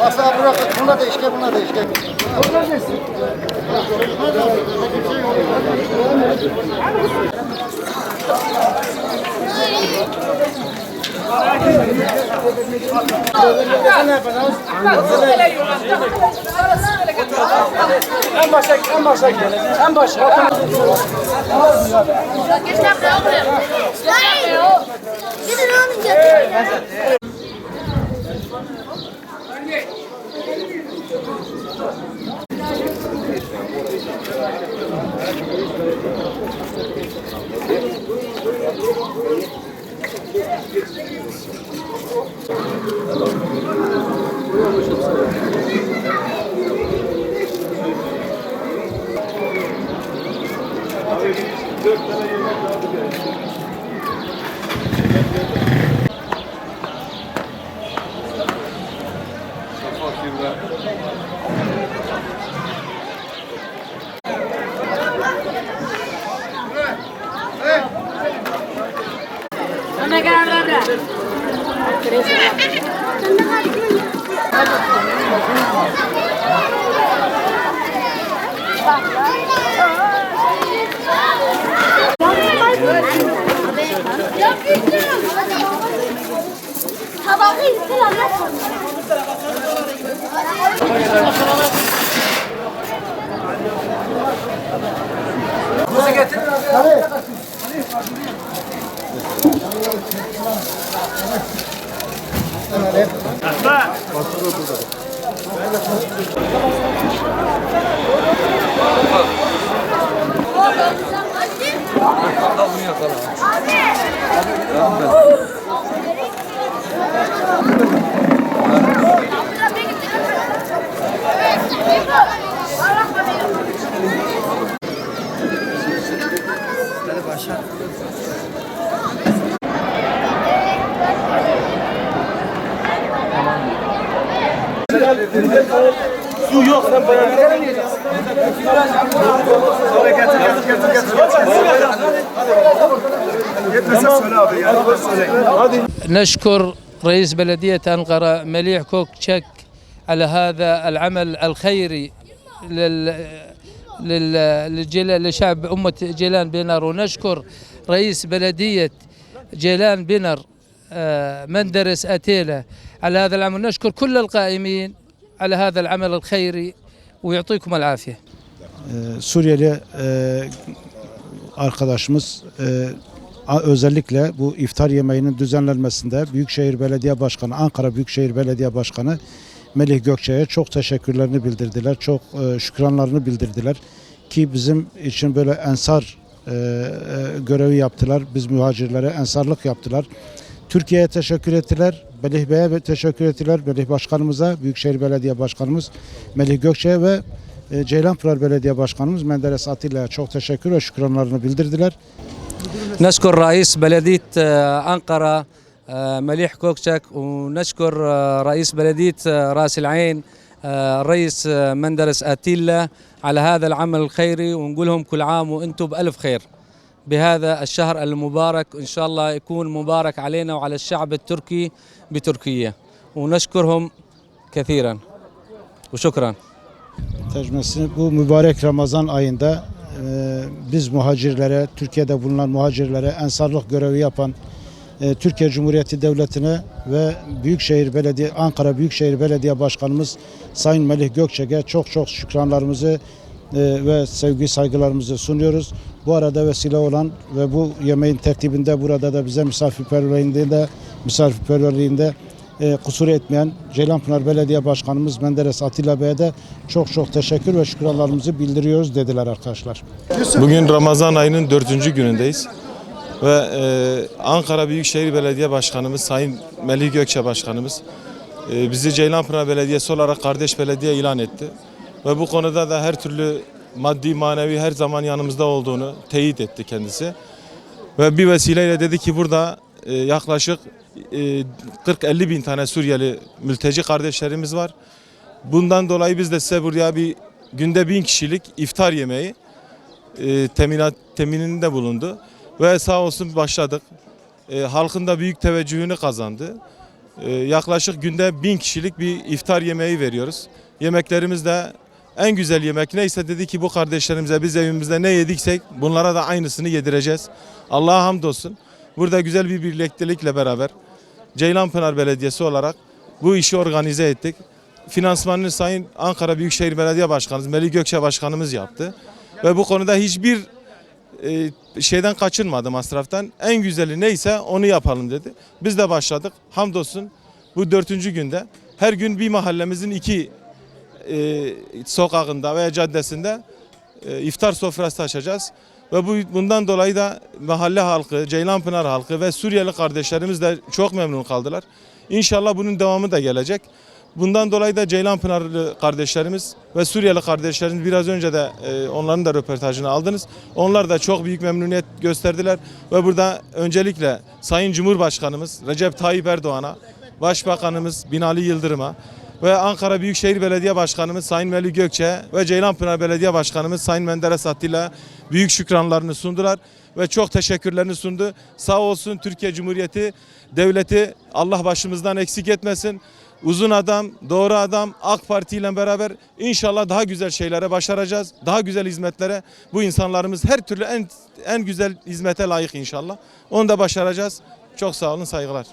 Asla bırak. Buna da işke, buna da işke. En başa, en başa gel. En başa. Gidin oğlum gel. Ya gittim. Tabağı gittin anlat. Su yok sen. نشكر رئيس بلدية أنقرة مليح كوكشك على هذا العمل الخيري لل لشعب أمة جيلان بنر ونشكر رئيس بلدية جيلان بنر آه، مندرس أتيلة على هذا العمل نشكر كل القائمين على هذا العمل الخيري ويعطيكم العافية Ee, Suriyeli e, arkadaşımız e, a- özellikle bu iftar yemeğinin düzenlenmesinde Büyükşehir Belediye Başkanı, Ankara Büyükşehir Belediye Başkanı Melih Gökçe'ye çok teşekkürlerini bildirdiler. Çok e, şükranlarını bildirdiler. Ki bizim için böyle ensar e, e, görevi yaptılar. Biz muhacirlere ensarlık yaptılar. Türkiye'ye teşekkür ettiler. Melih Bey'e teşekkür ettiler. Melih Başkanımıza, Büyükşehir Belediye Başkanımız Melih Gökçe'ye ve e, Ceylanpınar Belediye Başkanımız Menderes Atilla'ya çok teşekkür ve şükranlarını bildirdiler. نشكر رئيس بلدية آه، أنقرة آه، مليح كوكشك ونشكر آه، رئيس بلدية آه، راس العين آه، الرئيس آه، مندرس أتيلا على هذا العمل الخيري ونقول لهم كل عام وأنتم بألف خير بهذا الشهر المبارك إن شاء الله يكون مبارك علينا وعلى الشعب التركي بتركيا ونشكرهم كثيرا وشكرا Tercümesini bu mübarek Ramazan ayında e, biz muhacirlere, Türkiye'de bulunan muhacirlere ensarlık görevi yapan e, Türkiye Cumhuriyeti Devleti'ne ve Büyükşehir Belediye Ankara Büyükşehir Belediye Başkanımız Sayın Melih Gökçek'e çok çok şükranlarımızı e, ve sevgi saygılarımızı sunuyoruz. Bu arada vesile olan ve bu yemeğin tertibinde burada da bize misafirperverliğinde de misafirperverliğinde e, kusur etmeyen Ceylanpınar Belediye Başkanımız Menderes Atilla Bey'e de çok çok teşekkür ve şükranlarımızı bildiriyoruz dediler arkadaşlar. Bugün Ramazan ayının dördüncü günündeyiz. Ve e, Ankara Büyükşehir Belediye Başkanımız Sayın Melih Gökçe Başkanımız e, bizi Ceylanpınar Belediyesi olarak kardeş belediye ilan etti. Ve bu konuda da her türlü maddi manevi her zaman yanımızda olduğunu teyit etti kendisi. Ve bir vesileyle dedi ki burada e, yaklaşık e, 40-50 bin tane Suriyeli mülteci kardeşlerimiz var. Bundan dolayı biz de size buraya bir günde bin kişilik iftar yemeği e, teminat temininde bulundu ve sağ olsun başladık. E, halkın da büyük teveccühünü kazandı. E, yaklaşık günde bin kişilik bir iftar yemeği veriyoruz. Yemeklerimiz de en güzel yemek neyse dedi ki bu kardeşlerimize biz evimizde ne yediksek bunlara da aynısını yedireceğiz. Allah'a hamdolsun. Burada güzel bir birliktelikle beraber Ceylanpınar Belediyesi olarak bu işi organize ettik. Finansmanını Sayın Ankara Büyükşehir Belediye Başkanımız Melih Gökçe Başkanımız yaptı. Ve bu konuda hiçbir e, şeyden kaçınmadı masraftan. En güzeli neyse onu yapalım dedi. Biz de başladık. Hamdolsun bu dördüncü günde her gün bir mahallemizin iki e, sokağında veya caddesinde e, iftar sofrası açacağız. Ve bu bundan dolayı da mahalle halkı, Ceylanpınar halkı ve Suriyeli kardeşlerimiz de çok memnun kaldılar. İnşallah bunun devamı da gelecek. Bundan dolayı da Ceylanpınarlı kardeşlerimiz ve Suriyeli kardeşlerimiz biraz önce de e, onların da röportajını aldınız. Onlar da çok büyük memnuniyet gösterdiler ve burada öncelikle Sayın Cumhurbaşkanımız Recep Tayyip Erdoğan'a, Başbakanımız Binali Yıldırım'a ve Ankara Büyükşehir Belediye Başkanımız Sayın Melih Gökçe ve Ceylanpınar Belediye Başkanımız Sayın Menderes Attila büyük şükranlarını sundular ve çok teşekkürlerini sundu. Sağ olsun Türkiye Cumhuriyeti devleti Allah başımızdan eksik etmesin. Uzun adam, doğru adam AK Parti ile beraber inşallah daha güzel şeylere başaracağız. Daha güzel hizmetlere bu insanlarımız her türlü en en güzel hizmete layık inşallah. Onu da başaracağız. Çok sağ olun, saygılar.